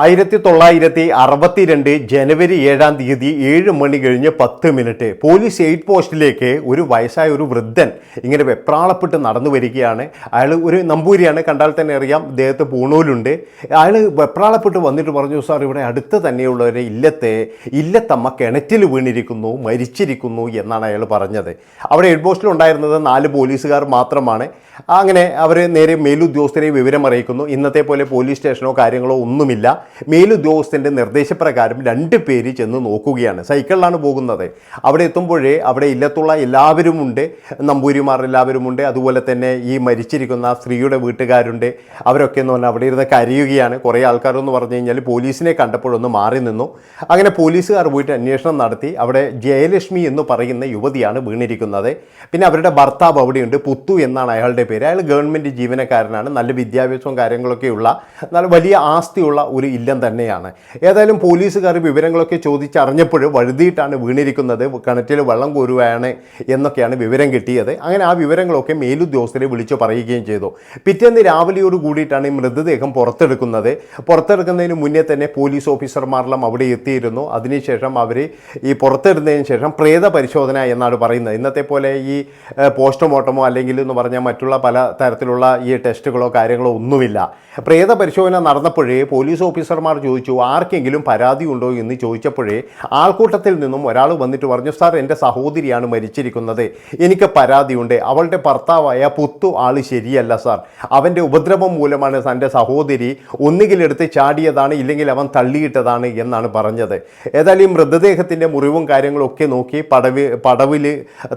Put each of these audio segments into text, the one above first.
ആയിരത്തി തൊള്ളായിരത്തി അറുപത്തിരണ്ട് ജനുവരി ഏഴാം തീയതി ഏഴ് മണി കഴിഞ്ഞ് പത്ത് മിനിറ്റ് പോലീസ് എയ്ഡ് പോസ്റ്റിലേക്ക് ഒരു വയസ്സായ ഒരു വൃദ്ധൻ ഇങ്ങനെ വെപ്രാളപ്പെട്ട് നടന്നു വരികയാണ്. അയാൾ ഒരു നമ്പൂരിയാണ് കണ്ടാൽ തന്നെ അറിയാം ഇദ്ദേഹത്തെ പൂണൂലുണ്ട്. അയാൾ വെപ്രാളപ്പെട്ട് വന്നിട്ട് പറഞ്ഞു സാർ ഇവിടെ അടുത്ത് തന്നെയുള്ളവരെ ഇല്ലത്തെ ഇല്ലത്തമ്മ കിണറ്റിൽ വീണിരിക്കുന്നു മരിച്ചിരിക്കുന്നു എന്നാണ് അയാൾ പറഞ്ഞത്. അവിടെ എയ്ഡ് പോസ്റ്റിലുണ്ടായിരുന്നത് നാല് പോലീസുകാർ മാത്രമാണ്. അങ്ങനെ അവർ നേരെ മേലുദ്യോഗസ്ഥരെ വിവരം അറിയിക്കുന്നു ഇന്നത്തെ പോലെ പോലീസ് സ്റ്റേഷനോ കാര്യങ്ങളോ ഒന്നുമില്ല. മേലുദ്യോഗസ്ഥന്റെ നിർദ്ദേശപ്രകാരം രണ്ട് പേര് ചെന്ന് നോക്കുകയാണ്. സൈക്കിളിലാണ് പോകുന്നത്. അവിടെ എത്തുമ്പോഴേ അവിടെ ഇല്ലത്തുള്ള എല്ലാവരുമുണ്ട്. നമ്പൂരിമാർ എല്ലാവരുമുണ്ട്. അതുപോലെ തന്നെ ഈ മരിച്ചിരിക്കുന്ന സ്ത്രീയുടെ വീട്ടുകാരുണ്ട്. അവരൊക്കെ എന്ന് പറഞ്ഞാൽ അവിടെ ഇരുന്ന് കരയുകയാണ്. കുറേ ആൾക്കാരെന്ന് പറഞ്ഞു കഴിഞ്ഞാൽ പോലീസിനെ കണ്ടപ്പോഴൊന്ന് മാറി നിന്നു. അങ്ങനെ പോലീസുകാർ പോയിട്ട് അന്വേഷണം നടത്തി. അവിടെ ജയലക്ഷ്മി എന്ന് പറയുന്ന യുവതിയാണ് വീണിരിക്കുന്നത്. പിന്നെ അവരുടെ ഭർത്താവ് അവിടെയുണ്ട്. പുത്തു എന്നാണ് അയാളുടെ പേര്. അയാൾ ഗവൺമെന്റ് ജീവനക്കാരനാണ്. നല്ല വിദ്യാഭ്യാസവും കാര്യങ്ങളൊക്കെയുള്ള നല്ല വലിയ ആസ്തിയുള്ള ഒരു ഇല്ലം തന്നെയാണ്. ഏതായാലും പോലീസുകാർ വിവരങ്ങളൊക്കെ ചോദിച്ചറിഞ്ഞപ്പോൾ വഴുതിയിട്ടാണ് വീണിരിക്കുന്നത്. കിണറ്റിൽ വെള്ളം കോരുകയാണ് എന്നൊക്കെയാണ് വിവരം കിട്ടിയത്. അങ്ങനെ ആ വിവരങ്ങളൊക്കെ മേലുദ്യോഗസ്ഥരെ വിളിച്ചു പറയുകയും ചെയ്തു. പിറ്റേന്ന് രാവിലെയോട് കൂടിയിട്ടാണ് ഈ മൃതദേഹം പുറത്തെടുക്കുന്നത്. പുറത്തെടുക്കുന്നതിന് മുന്നേ തന്നെ പോലീസ് ഓഫീസർമാരെല്ലാം അവിടെ എത്തിയിരുന്നു. അതിനുശേഷം അവർ ഈ പുറത്തെടുത്തതിന് ശേഷം പ്രേത പരിശോധന എന്നാണ് പറയുന്നത്. ഇന്നത്തെ പോലെ ഈ പോസ്റ്റ്മോർട്ടമോ അല്ലെങ്കിൽ എന്ന് പറഞ്ഞാൽ മറ്റുള്ള പല തരത്തിലുള്ള ഈ ടെസ്റ്റുകളോ കാര്യങ്ങളോ ഒന്നുമില്ല. പ്രേത പരിശോധന നടന്നപ്പോഴേ പോലീസ് ഓഫീസർമാർ ചോദിച്ചു ആർക്കെങ്കിലും പരാതി ഉണ്ടോ എന്ന് ചോദിച്ചപ്പോഴേ ആൾക്കൂട്ടത്തിൽ നിന്നും ഒരാൾ വന്നിട്ട് പറഞ്ഞു സാർ എന്റെ സഹോദരിയാണ് മരിച്ചിരിക്കുന്നത്. എനിക്ക് പരാതിയുണ്ട്. അവളുടെ ഭർത്താവായ പുത്തു ആൾ ശരിയല്ല സാർ. അവന്റെ ഉപദ്രവം മൂലമാണ് തന്റെ സഹോദരി ഒന്നുകിലെടുത്ത് ചാടിയതാണ് ഇല്ലെങ്കിൽ അവൻ തള്ളിയിട്ടതാണ് എന്നാണ് പറഞ്ഞത്. ഏതായാലും ഈ മൃതദേഹത്തിന്റെ മുറിവും കാര്യങ്ങളൊക്കെ നോക്കി പടവ് പടവിൽ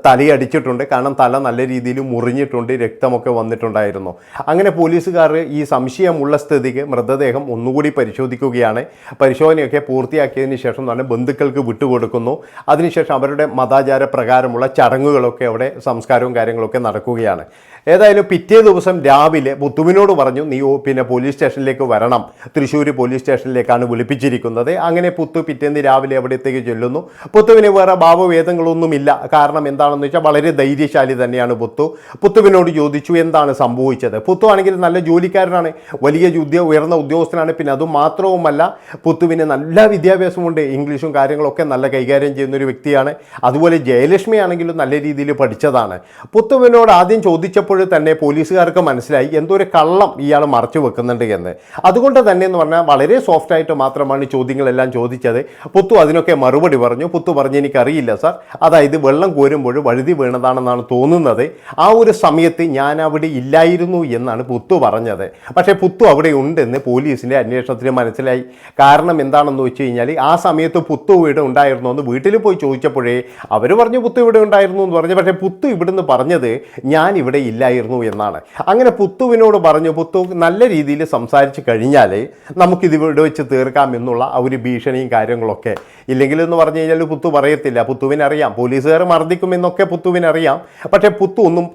തലയടിച്ചിട്ടുണ്ട്. കാരണം തല നല്ല രീതിയിൽ മുറിഞ്ഞിട്ടുണ്ട് രക്തമൊക്കെ വന്നിട്ടുണ്ടായിരുന്നു. അങ്ങനെ പോലീസുകാർ ഈ സംശയമുള്ള സ്ഥിതിക്ക് മൃതദേഹം ഒന്നുകൂടി പരിശോധിക്കുകയാണ്. പരിശോധനയൊക്കെ പൂർത്തിയാക്കിയതിന് ശേഷം തന്നെ ബന്ധുക്കൾക്ക് വിട്ടുകൊടുക്കുന്നു. അതിനുശേഷം അവരുടെ മതാചാര പ്രകാരമുള്ള ചടങ്ങുകളൊക്കെ അവിടെ സംസ്കാരവും കാര്യങ്ങളൊക്കെ നടക്കുകയാണ്. ഏതായാലും പിറ്റേ ദിവസം രാവിലെ ബുദ്ധുവിനോട് പറഞ്ഞു നീ പിന്നെ പോലീസ് സ്റ്റേഷനിലേക്ക് വരണം. തൃശ്ശൂർ പോലീസ് സ്റ്റേഷനിലേക്കാണ് വിളിപ്പിച്ചിരിക്കുന്നത്. അങ്ങനെ പുത്തു പിറ്റേന്ന് രാവിലെ അവിടത്തേക്ക് ചെല്ലുന്നു. പുത്തുവിന് വേറെ ഭാവവേദങ്ങളൊന്നുമില്ല കാരണം എന്താണെന്ന് വെച്ചാൽ വളരെ ധൈര്യശാലി തന്നെയാണ് പുത്തു. പുത്തുവിനോട് ചോദിച്ചു എന്താണ് സംഭവിച്ചത്? പുത്തു ആണെങ്കിൽ നല്ല ജോലിക്കാരനാണ്. വലിയ ഉദ്യോ ഉയർന്ന ഉദ്യോഗസ്ഥനാണ്. പിന്നെ അതും മാത്രവുമല്ല പുത്തുവിന് നല്ല വിദ്യാഭ്യാസമുണ്ട് ഇംഗ്ലീഷും കാര്യങ്ങളൊക്കെ നല്ല കൈകാര്യം ചെയ്യുന്ന ഒരു വ്യക്തിയാണ്. അതുപോലെ ജയലക്ഷ്മി ആണെങ്കിലും നല്ല രീതിയിൽ പഠിച്ചതാണ്. പുത്തുവിനോട് ആദ്യം ചോദിച്ചപ്പോൾ തന്നെ പോലീസുകാർക്ക് മനസ്സിലായി എന്തോ ഒരു കള്ളം ഇയാൾ മറച്ചു വെക്കുന്നുണ്ട് എന്ന്. അതുകൊണ്ട് തന്നെ എന്ന് പറഞ്ഞാൽ വളരെ സോഫ്റ്റായിട്ട് മാത്രമാണ് ചോദ്യങ്ങളെല്ലാം ചോദിച്ചത്. പുത്തു അതിനൊക്കെ മറുപടി പറഞ്ഞു. പുത്തു പറഞ്ഞു എനിക്കറിയില്ല സാർ. അതായത് വെള്ളം കോരുമ്പോൾ വഴുതി വീണതാണെന്നാണ് തോന്നുന്നത്. ആ ഒരു സമയത്ത് ഞാൻ അവിടെ ഇല്ലായിരുന്നു എന്നാണ് പുത്തു പറഞ്ഞത്. പക്ഷേ പുത്തു അവിടെ ഉണ്ടെന്ന് പോലീസിന്റെ അന്വേഷണത്തിന് മനസ്സിലായി. കാരണം എന്താണെന്ന് വെച്ച് കഴിഞ്ഞാൽ ആ സമയത്ത് പുത്തു ഇവിടെ ഉണ്ടായിരുന്നു എന്ന് വീട്ടിൽ പോയി ചോദിച്ചപ്പോഴേ അവർ പറഞ്ഞു പുത്തു ഇവിടെ ഉണ്ടായിരുന്നു എന്ന് പറഞ്ഞു. പക്ഷേ പുത്തു ഇവിടുന്ന് പറഞ്ഞത് ഞാൻ ഇവിടെ ഇല്ലായിരുന്നു എന്നാണ്. അങ്ങനെ പുത്തുവിനോട് പറഞ്ഞു പുത്തു നല്ല രീതിയിൽ സംസാരിച്ച് കഴിഞ്ഞാൽ നമുക്കിത് ഇവിടെ വെച്ച് തീർക്കാം എന്നുള്ള ആ ഒരു ഭീഷണിയും കാര്യങ്ങളൊക്കെ. ഇല്ലെങ്കിൽ എന്ന് പറഞ്ഞു കഴിഞ്ഞാൽ പുത്തു പറയത്തില്ല. പുത്തുവിനറിയാം. പോലീസുകാർ മർദ്ദിക്കുമെന്നൊക്കെ പുത്തുവിനറിയാം. പക്ഷേ പുത്തു ഒന്നും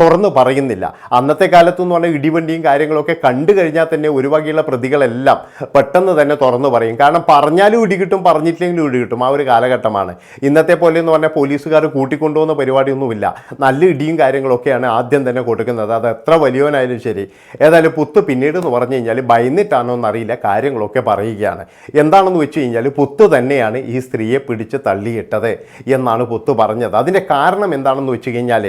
തുറന്ന് പറയുന്നില്ല. അന്നത്തെ കാലത്തെന്ന് പറഞ്ഞാൽ ഇടിവണ്ടിയും കാര്യങ്ങളൊക്കെ കണ്ടു കഴിഞ്ഞാൽ തന്നെ ഒരു വകയുള്ള പ്രതികളെല്ലാം പെട്ടെന്ന് തന്നെ തുറന്നു പറയും. കാരണം പറഞ്ഞാലും ഇടി കിട്ടും പറഞ്ഞിട്ടില്ലെങ്കിലും ഇടി കിട്ടും. ആ ഒരു കാലഘട്ടമാണ്. ഇന്നത്തെ പോലെ എന്ന് പറഞ്ഞാൽ പോലീസുകാർ കൂട്ടിക്കൊണ്ടുപോകുന്ന പരിപാടിയൊന്നുമില്ല. നല്ല ഇടിയും കാര്യങ്ങളൊക്കെയാണ് ആദ്യം തന്നെ കൊടുക്കുന്നത്. അത് എത്ര വലിയവനായാലും ശരി. ഏതായാലും പുത്ത് പിന്നീട് എന്ന് പറഞ്ഞു കഴിഞ്ഞാൽ ഭയന്നിട്ടാണോ എന്നറിയില്ല. കാര്യങ്ങളൊക്കെ പറയുകയാണ്. എന്താണെന്ന് വെച്ച് കഴിഞ്ഞാൽ പുത്ത് തന്നെയാണ് ഈ സ്ത്രീയെ പിടിച്ച് തള്ളിയിട്ടത് എന്നാണ് പുത്ത് പറഞ്ഞത്. അതിന്റെ കാരണം എന്താണെന്ന് വെച്ച് കഴിഞ്ഞാൽ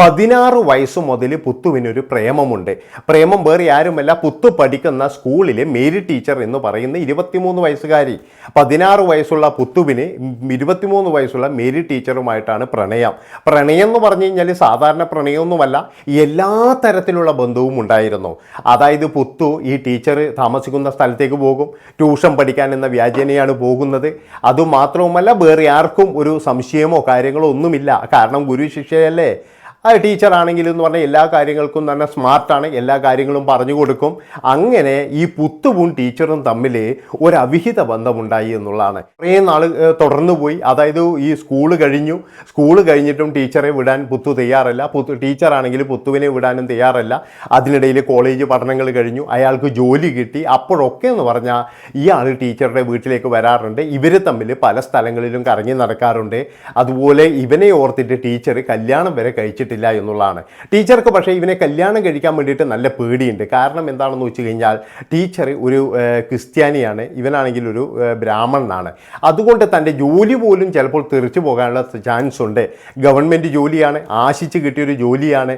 പതിനാറ് വയസ്സ് മുതൽ പുത്തുവിനൊരു പ്രേമമുണ്ട്. പ്രേമം വേറെ ആരുമല്ല. പുത്ത് പഠിക്കുന്ന സ്കൂളിലെ മേരി ടീച്ചർ എന്ന് പറയുന്ന ഇരുപത്തിമൂന്ന് വയസ്സുകാരി പതിനാറ് വയസ്സുള്ള പുത്തുവിന് ഇരുപത്തിമൂന്ന് വയസ്സുള്ള മേരി ടീച്ചറുമായിട്ടാണ് പ്രണയം. പ്രണയം എന്ന് പറഞ്ഞു കഴിഞ്ഞാൽ സാധാരണ പ്രണയമൊന്നുമല്ല എല്ലാ തരത്തിലുള്ള ബന്ധവും ഉണ്ടായിരുന്നു. അതായത് പുത്തു ഈ ടീച്ചർ താമസിക്കുന്ന സ്ഥലത്തേക്ക് പോകും ട്യൂഷൻ പഠിക്കാൻ എന്ന വ്യാജനയാണ് പോകുന്നത്. അതുമാത്രവുമല്ല വേറെ ആർക്കും ഒരു സംശയമോ കാര്യങ്ങളോ ഒന്നുമില്ല. കാരണം ഗുരു ശിക്ഷയല്ലേ ആ ടീച്ചർ ആണെങ്കിൽ എന്ന് പറഞ്ഞാൽ എല്ലാ കാര്യങ്ങൾക്കും തന്നെ സ്മാർട്ടാണ് എല്ലാ കാര്യങ്ങളും പറഞ്ഞു കൊടുക്കും. അങ്ങനെ ഈ പുത്തുവും ടീച്ചറും തമ്മിൽ ഒരു അവിഹിത ബന്ധമുണ്ടായി എന്നുള്ളതാണ്. കുറേ നാൾ തുടർന്നു പോയി. അതായത് ഈ സ്കൂൾ കഴിഞ്ഞു. സ്കൂൾ കഴിഞ്ഞിട്ടും ടീച്ചറെ വിടാൻ പുത്തു തയ്യാറല്ല. പുത്തു ടീച്ചറാണെങ്കിൽ പുത്തുവിനെ വിടാനും തയ്യാറല്ല. അതിനിടയിൽ കോളേജ് പഠനങ്ങൾ കഴിഞ്ഞു. അയാൾക്ക് ജോലി കിട്ടി. അപ്പോഴൊക്കെ എന്ന് പറഞ്ഞാൽ ഇയാൾ ടീച്ചറുടെ വീട്ടിലേക്ക് വരാറുണ്ട്. ഇവർ തമ്മിൽ പല സ്ഥലങ്ങളിലും കറങ്ങി നടക്കാറുണ്ട്. അതുപോലെ ഇവനെ ഓർത്തിട്ട് ടീച്ചർ കല്യാണം വരെ കഴിച്ചിട്ടില്ല. കഴിഞ്ഞിട്ടില്ല എന്നുള്ളതാണ്. ടീച്ചർക്ക് പക്ഷേ ഇവനെ കല്യാണം കഴിക്കാൻ വേണ്ടിയിട്ട് നല്ല പേടിയുണ്ട്. കാരണം എന്താണെന്ന് വെച്ച് കഴിഞ്ഞാൽ ടീച്ചർ ഒരു ക്രിസ്ത്യാനിയാണ്. ഇവനാണെങ്കിൽ ഒരു ബ്രാഹ്മണനാണ്. അതുകൊണ്ട് തന്റെ ജോലി പോലും ചിലപ്പോൾ തെറിച്ചു പോകാനുള്ള ചാൻസ് ഉണ്ട്. ഗവൺമെന്റ് ജോലിയാണ്. ആശിച്ച് കിട്ടിയൊരു ജോലിയാണ്.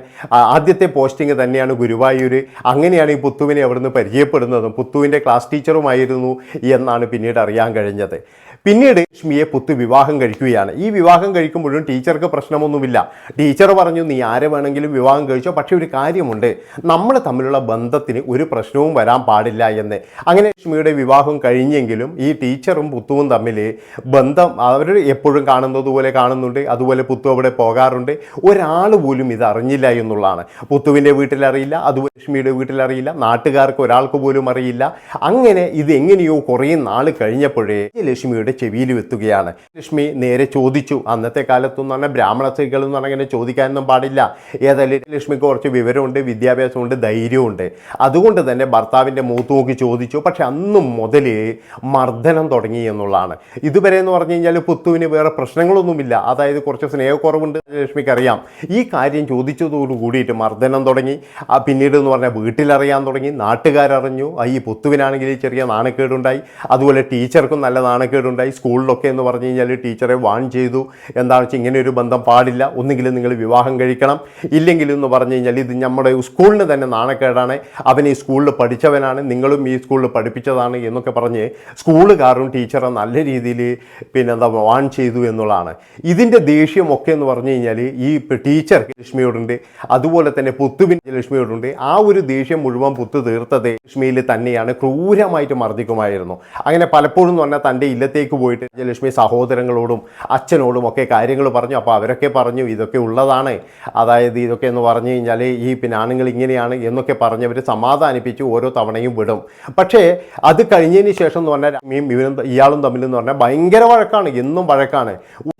ആദ്യത്തെ പോസ്റ്റിംഗ് തന്നെയാണ് ഗുരുവായൂർ. അങ്ങനെയാണ് ഈ പുത്തുവിനെ അവിടുന്ന് പരിചയപ്പെടുന്നതും പുത്തുവിന്റെ ക്ലാസ് ടീച്ചറുമായിരുന്നു എന്നാണ് പിന്നീട് അറിയാൻ കഴിഞ്ഞത്. പിന്നീട് ലക്ഷ്മിയെ പുത്ത് വിവാഹം കഴിക്കുകയാണ്. ഈ വിവാഹം കഴിക്കുമ്പോഴും ടീച്ചർക്ക് പ്രശ്നമൊന്നുമില്ല. ടീച്ചർ പറഞ്ഞു നീ ആരെ വേണമെങ്കിലും വിവാഹം കഴിച്ചോ? പക്ഷേ ഒരു കാര്യമുണ്ട്. നമ്മൾ തമ്മിലുള്ള ബന്ധത്തിന് ഒരു പ്രശ്നവും വരാൻ പാടില്ല എന്ന്. അങ്ങനെ ലക്ഷ്മിയുടെ വിവാഹം കഴിഞ്ഞെങ്കിലും ഈ ടീച്ചറും പുത്തുവും തമ്മിൽ ബന്ധം അവർ എപ്പോഴും കാണുന്നത് പോലെ കാണുന്നുണ്ട്. അതുപോലെ പുത്തു അവിടെ പോകാറുണ്ട്. ഒരാൾ പോലും ഇത് അറിഞ്ഞില്ല എന്നുള്ളതാണ്. പുത്തുവിന്റെ വീട്ടിലറിയില്ല അതുപോലെ ലക്ഷ്മിയുടെ വീട്ടിലറിയില്ല നാട്ടുകാർക്ക് ഒരാൾക്ക് പോലും അറിയില്ല. അങ്ങനെ ഇത് എങ്ങനെയോ കുറേ നാൾ കഴിഞ്ഞപ്പോഴേ ലക്ഷ്മിയുടെ ചെവിയിൽ എത്തുകയാണ് ലക്ഷ്മി നേരെ ചോദിച്ചു അന്നത്തെ കാലത്തൊന്നും പറഞ്ഞാൽ ബ്രാഹ്മണ സ്ത്രീകൾ എന്ന് പറഞ്ഞാൽ ഇങ്ങനെ ചോദിക്കാനൊന്നും പാടില്ല. ഏതായാലും ലക്ഷ്മിക്ക് കുറച്ച് വിവരമുണ്ട് വിദ്യാഭ്യാസമുണ്ട് ധൈര്യമുണ്ട് അതുകൊണ്ട് തന്നെ ഭർത്താവിന്റെ മൂത്ത് നോക്കി ചോദിച്ചു. പക്ഷെ അന്നും മുതൽ മർദ്ദനം തുടങ്ങി എന്നുള്ളതാണ്. ഇതുവരെ എന്ന് പറഞ്ഞു കഴിഞ്ഞാൽ പുത്തുവിന് വേറെ പ്രശ്നങ്ങളൊന്നുമില്ല. അതായത് കുറച്ച് സ്നേഹക്കുറവുണ്ട് ലക്ഷ്മിക്ക് അറിയാം ഈ കാര്യം ചോദിച്ചതോടു കൂടിയിട്ട് മർദ്ദനം തുടങ്ങി. ആ പിന്നീട് എന്ന് പറഞ്ഞാൽ വീട്ടിലറിയാൻ തുടങ്ങി. നാട്ടുകാരറിഞ്ഞു. ഈ പുത്തുവിനാണെങ്കിൽ ചെറിയ നാണക്കേടുണ്ടായി. അതുപോലെ ടീച്ചർക്കും നല്ല നാണക്കേടുണ്ടായി. സ്കൂളിലൊക്കെ എന്ന് പറഞ്ഞു കഴിഞ്ഞാൽ ടീച്ചറെ വാൺ ചെയ്തു. എന്താണെന്ന് വെച്ചാൽ ഇങ്ങനെ ഒരു ബന്ധം പാടില്ല. ഒന്നുകിൽ നിങ്ങൾ വിവാഹം കഴിക്കണം. ഇല്ലെങ്കിൽ എന്ന് പറഞ്ഞു കഴിഞ്ഞാൽ ഇത് നമ്മുടെ സ്കൂളിന് തന്നെ നാണക്കേടാണ്. അവൻ ഈ സ്കൂളിൽ പഠിച്ചവനാണ്. നിങ്ങളും ഈ സ്കൂളിൽ പഠിപ്പിച്ചതാണ് എന്നൊക്കെ പറഞ്ഞ് സ്കൂളുകാരും ടീച്ചറെ നല്ല രീതിയിൽ പിന്നെ എന്താ വാൺ ചെയ്തു എന്നുള്ളതാണ്. ഇതിന്റെ ദേഷ്യമൊക്കെ എന്ന് പറഞ്ഞു കഴിഞ്ഞാൽ ഈ ടീച്ചർ ലക്ഷ്മിയോടുണ്ട്. അതുപോലെ തന്നെ പുത്തുവിൻ ലക്ഷ്മിയോടുണ്ട്. ആ ഒരു ദേഷ്യം മുഴുവൻ പുത്തു തീർത്തത് ലക്ഷ്മിയിൽ തന്നെയാണ്. ക്രൂരമായിട്ട് മർദ്ദിക്കുമായിരുന്നു. അങ്ങനെ പലപ്പോഴും എന്ന് പറഞ്ഞാൽ തന്റെ ഇല്ലത്തേക്ക് പോയിട്ട് വിജയലക്ഷ്മി സഹോദരങ്ങളോടും അച്ഛനോടും ഒക്കെ കാര്യങ്ങൾ പറഞ്ഞു. അപ്പോൾ അവരൊക്കെ പറഞ്ഞു ഇതൊക്കെ ഉള്ളതാണ്. അതായത് ഇതൊക്കെ എന്ന് പറഞ്ഞു കഴിഞ്ഞാൽ ഈ പിന്നെ ആണുങ്ങൾ ഇങ്ങനെയാണ് എന്നൊക്കെ പറഞ്ഞവർ സമാധാനിപ്പിച്ച് ഓരോ തവണയും വിടും. പക്ഷേ അത് കഴിഞ്ഞതിന് ശേഷം എന്ന് പറഞ്ഞാൽ ഇവനും ഇയാളും തമ്മിലെന്ന് പറഞ്ഞാൽ ഭയങ്കര വഴക്കാണ്. എന്നും വഴക്കാണ്.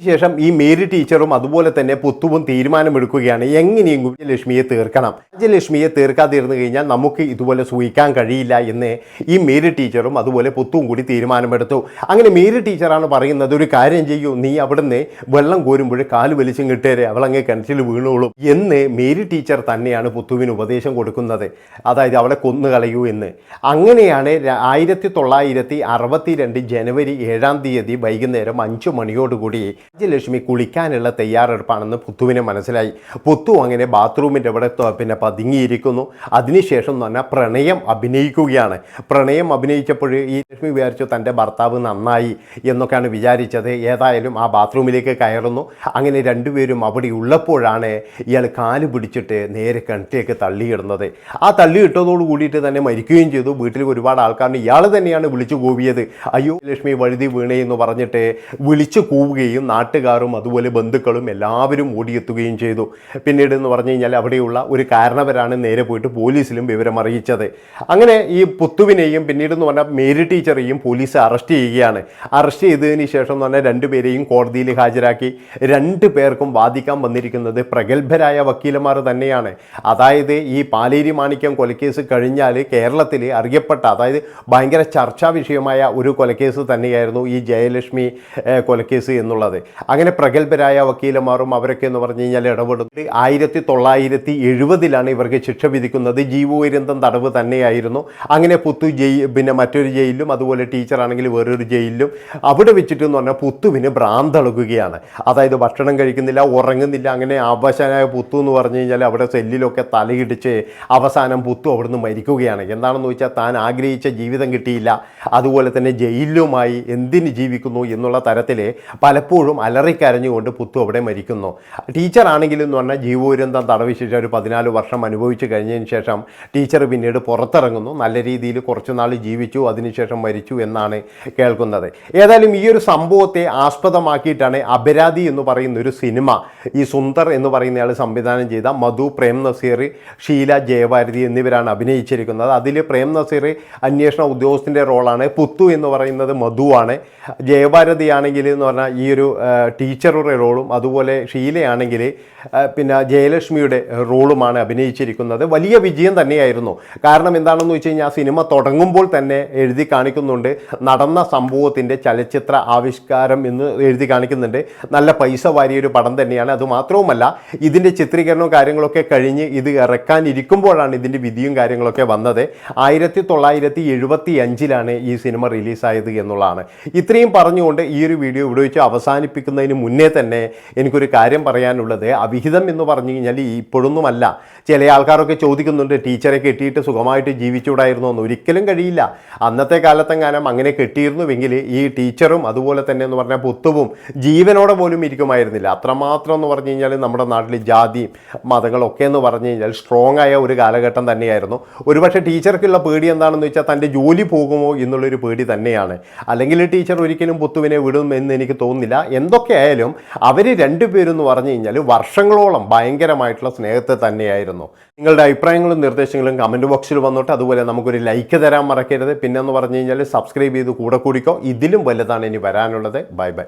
ശേഷം ഈ മേരി ടീച്ചറും അതുപോലെ തന്നെ പുത്തുവും തീരുമാനമെടുക്കുകയാണ്. എങ്ങനെയെങ്കിലും വിജയലക്ഷ്മിയെ തീർക്കണം. വിജയലക്ഷ്മിയെ തീർക്കാതിരുന്നു കഴിഞ്ഞാൽ നമുക്ക് ഇതുപോലെ സൂഹിക്കാൻ കഴിയില്ല എന്ന് ഈ മേരി ടീച്ചറും അതുപോലെ പുത്തുവും കൂടി തീരുമാനമെടുത്തു. അങ്ങനെ മേരി ടീച്ചറാണ് പറയുന്നത്? ഒരു കാര്യം ചെയ്യൂ. നീ അവിടുന്ന് വെള്ളം കോരുമ്പോൾ കാൽ വലിച്ചും കിട്ടേരെ. അവളങ്ങ് കിണറ്റിൽ വീണോളും. എന്ന് മേരി ടീച്ചർ തന്നെയാണ് പുത്തുവിന് ഉപദേശം കൊടുക്കുന്നത്. അതായത് അവളെ കൊന്നു കളയൂ എന്ന്. അങ്ങനെയാണ് ആയിരത്തി തൊള്ളായിരത്തി അറുപത്തി രണ്ട് ജനുവരി ഏഴാം തീയതി വൈകുന്നേരം അഞ്ചു മണിയോടുകൂടി രാജ്യലക്ഷ്മി കുളിക്കാനുള്ള തയ്യാറെടുപ്പാണെന്ന് പുത്തുവിന് മനസ്സിലായി. പുത്തു അങ്ങനെ ബാത്റൂമിന്റെ അവിടെ പിന്നെ പതുങ്ങിയിരിക്കുന്നു. അതിനുശേഷം എന്ന് പറഞ്ഞാൽ പ്രണയം അഭിനയിക്കുകയാണ്. പ്രണയം അഭിനയിച്ചപ്പോൾ ഈ ലക്ഷ്മി വിചാരിച്ചു തന്റെ ഭർത്താവ് നന്നായി. എന്നൊക്കെയാണ് വിചാരിച്ചത്. ഏതായാലും ആ ബാത്റൂമിലേക്ക് കയറുന്നു. അങ്ങനെ രണ്ടുപേരും അവിടെ ഉള്ളപ്പോഴാണ് ഇയാൾ കാൽ പിടിച്ചിട്ട് നേരെ കിണറ്റിലേക്ക് തള്ളിയിടുന്നത്. ആ തള്ളിയിട്ടതോട് കൂടിയിട്ട് തന്നെ മരിക്കുകയും ചെയ്തു. വീട്ടിൽ ഒരുപാട് ആൾക്കാരുണ്ട് ഇയാൾ തന്നെയാണ് വിളിച്ചു കൂവിയത്. അയ്യോ ലക്ഷ്മി വഴുതി എന്ന് പറഞ്ഞിട്ട് വിളിച്ചു കൂവുകയും നാട്ടുകാരും അതുപോലെ ബന്ധുക്കളും എല്ലാവരും ഓടിയെത്തുകയും ചെയ്തു. പിന്നീട് എന്ന് പറഞ്ഞു കഴിഞ്ഞാൽ അവിടെയുള്ള ഒരു കാരണവരാണ് നേരെ പോയിട്ട് പോലീസിലും വിവരം അറിയിച്ചത്. അങ്ങനെ ഈ പുത്തുവിനെയും പിന്നീട് എന്ന് പറഞ്ഞാൽ മേരി ടീച്ചറെയും പോലീസ് അറസ്റ്റ് ചെയ്യുകയാണ്. അറസ്റ്റ് ചെയ്തതിന് ശേഷം പറഞ്ഞാൽ രണ്ടുപേരെയും കോടതിയിൽ ഹാജരാക്കി. രണ്ട് പേർക്കും വാദിക്കാൻ വന്നിരിക്കുന്നത് പ്രഗത്ഭരായ വക്കീലന്മാർ തന്നെയാണ്. അതായത് ഈ പാലേരി മാണിക്യം കൊലക്കേസ് കഴിഞ്ഞാൽ കേരളത്തിൽ അറിയപ്പെട്ട അതായത് ഭയങ്കര ചർച്ചാ വിഷയമായ ഒരു കൊലക്കേസ് തന്നെയായിരുന്നു ഈ ജയലക്ഷ്മി കൊലക്കേസ് എന്നുള്ളത്. അങ്ങനെ പ്രഗത്ഭരായ വക്കീലന്മാരും അവരൊക്കെ എന്ന് പറഞ്ഞു കഴിഞ്ഞാൽ ഇടപെടുന്നത് ആയിരത്തി തൊള്ളായിരത്തി എഴുപതിലാണ് ഇവർക്ക് ശിക്ഷ വിധിക്കുന്നത്. ജീവപര്യന്തം തടവ് തന്നെയായിരുന്നു. അങ്ങനെ പുത്തു ജയി പിന്നെ മറ്റൊരു ജയിലിലും അതുപോലെ ടീച്ചറാണെങ്കിൽ വേറൊരു ജയിലിലും അവിടെ വെച്ചിട്ട് എന്ന് പറഞ്ഞാൽ പുത്തുവിന് ഭ്രാന്തളകുകയാണ്. അതായത് ഭക്ഷണം കഴിക്കുന്നില്ല ഉറങ്ങുന്നില്ല അങ്ങനെ അവശനായ പുത്തു എന്ന് പറഞ്ഞു കഴിഞ്ഞാൽ അവിടെ സെല്ലിലൊക്കെ തലയിടിച്ച് അവസാനം പുത്തു അവിടുന്ന് മരിക്കുകയാണ്. എന്താണെന്ന് വെച്ചാൽ താൻ ആഗ്രഹിച്ച ജീവിതം കിട്ടിയില്ല. അതുപോലെ തന്നെ ജയിലിലുമായി എന്തിന് ജീവിക്കുന്നു എന്നുള്ള തരത്തിൽ പലപ്പോഴും അലറിക്കരഞ്ഞുകൊണ്ട് പുത്തു അവിടെ മരിക്കുന്നു. ടീച്ചറാണെങ്കിലും എന്ന് പറഞ്ഞാൽ ജീവപര്യന്തം തടവ് ശേഷം ഒരു പതിനാല് വർഷം അനുഭവിച്ചു കഴിഞ്ഞതിന് ശേഷം ടീച്ചർ പിന്നീട് പുറത്തിറങ്ങുന്നു. നല്ല രീതിയിൽ കുറച്ച് നാൾ ജീവിച്ചു അതിനുശേഷം മരിച്ചു എന്നാണ് കേൾക്കുന്നത്. ഏതായാലും ഈ ഒരു സംഭവത്തെ ആസ്പദമാക്കിയിട്ടാണ് അപരാധി എന്ന് പറയുന്ന ഒരു സിനിമ ഈ സുന്ദർ എന്ന് പറയുന്നയാൾ സംവിധാനം ചെയ്ത മധു പ്രേം നസീർ ഷീല ജയഭാരതി എന്നിവരാണ് അഭിനയിച്ചിരിക്കുന്നത്. അതിൽ പ്രേം നസീർ അന്വേഷണ ഉദ്യോഗസ്ഥന്റെ റോളാണ് പുത്തു എന്ന് പറയുന്നത് മധുവാണ്. ജയഭാരതി ആണെങ്കിൽ എന്ന് പറഞ്ഞാൽ ഈ ഒരു ടീച്ചറുടെ റോളും അതുപോലെ ഷീലയാണെങ്കിൽ പിന്നെ ജയലക്ഷ്മിയുടെ റോളുമാണ് അഭിനയിച്ചിരിക്കുന്നത്. വലിയ വിജയം തന്നെയായിരുന്നു. കാരണം എന്താണെന്ന് വെച്ച് കഴിഞ്ഞാൽ ആ സിനിമ തുടങ്ങുമ്പോൾ തന്നെ എഴുതി കാണിക്കുന്നുണ്ട് നടന്ന സംഭവത്തിന്റെ ചലച്ചിത്ര ആവിഷ്കാരം എന്ന് എഴുതി കാണിക്കുന്നുണ്ട്. നല്ല പൈസ വാരിയൊരു പടം തന്നെയാണ്. അതുമാത്രവുമല്ല ഇതിന്റെ ചിത്രീകരണവും കാര്യങ്ങളൊക്കെ കഴിഞ്ഞ് ഇത് ഇറക്കാനിരിക്കുമ്പോഴാണ് ഇതിന്റെ വിധിയും കാര്യങ്ങളൊക്കെ വന്നത്. ആയിരത്തി തൊള്ളായിരത്തി എഴുപത്തി അഞ്ചിലാണ് ഈ സിനിമ റിലീസായത് എന്നുള്ളതാണ്. ഇത്രയും പറഞ്ഞുകൊണ്ട് ഈ ഒരു വീഡിയോ ഇവിടെ വെച്ച് അവസാനിപ്പിക്കുന്നതിന് മുന്നേ തന്നെ എനിക്കൊരു കാര്യം പറയാനുള്ളത്. അവിഹിതം എന്ന് പറഞ്ഞു കഴിഞ്ഞാൽ ഇപ്പോഴൊന്നുമല്ല ചില ആൾക്കാരൊക്കെ ചോദിക്കുന്നുണ്ട് ടീച്ചറെ കെട്ടിയിട്ട് സുഖമായിട്ട് ജീവിച്ചുകൂടായിരുന്നു? എന്ന്. ഒരിക്കലും കഴിയില്ല. അന്നത്തെ കാലത്തെങ്ങാനും അങ്ങനെ കെട്ടിയിരുന്നുവെങ്കിൽ ഈ ടീച്ചറും അതുപോലെ തന്നെ എന്ന് പറഞ്ഞാൽ പുത്തുവും ജീവനോടെ പോലും ഇരിക്കുമായിരുന്നില്ല. അത്രമാത്രം എന്ന് പറഞ്ഞു കഴിഞ്ഞാൽ നമ്മുടെ നാട്ടിൽ ജാതി മതങ്ങളൊക്കെ എന്ന് പറഞ്ഞു കഴിഞ്ഞാൽ സ്ട്രോങ് ആയ ഒരു കാലഘട്ടം തന്നെയായിരുന്നു. ഒരുപക്ഷെ ടീച്ചർക്കുള്ള പേടി എന്താണെന്ന് വെച്ചാൽ തന്റെ ജോലി പോകുമോ എന്നുള്ളൊരു പേടി തന്നെയാണ്. അല്ലെങ്കിൽ ടീച്ചർ ഒരിക്കലും പുത്തുവിനെ വിടും എന്ന് എനിക്ക് തോന്നുന്നില്ല. എന്തൊക്കെയായാലും അവർ രണ്ടുപേരും എന്ന് പറഞ്ഞു കഴിഞ്ഞാൽ വർഷങ്ങളോളം ഭയങ്കരമായിട്ടുള്ള സ്നേഹത്തെ തന്നെയായിരുന്നു. നിങ്ങളുടെ അഭിപ്രായങ്ങളും നിർദ്ദേശങ്ങളും കമന്റ് ബോക്സിൽ വന്നോട്ട്. അതുപോലെ നമുക്കൊരു ലൈക്ക് തരാൻ മറക്കരുത്. പിന്നെ എന്ന് പറഞ്ഞു കഴിഞ്ഞാൽ സബ്സ്ക്രൈബ് ചെയ്ത് കൂടെ കൂടിക്കോ. ഇതിലും വലുതാണ് ഇനി വരാനുള്ളത്. Bye bye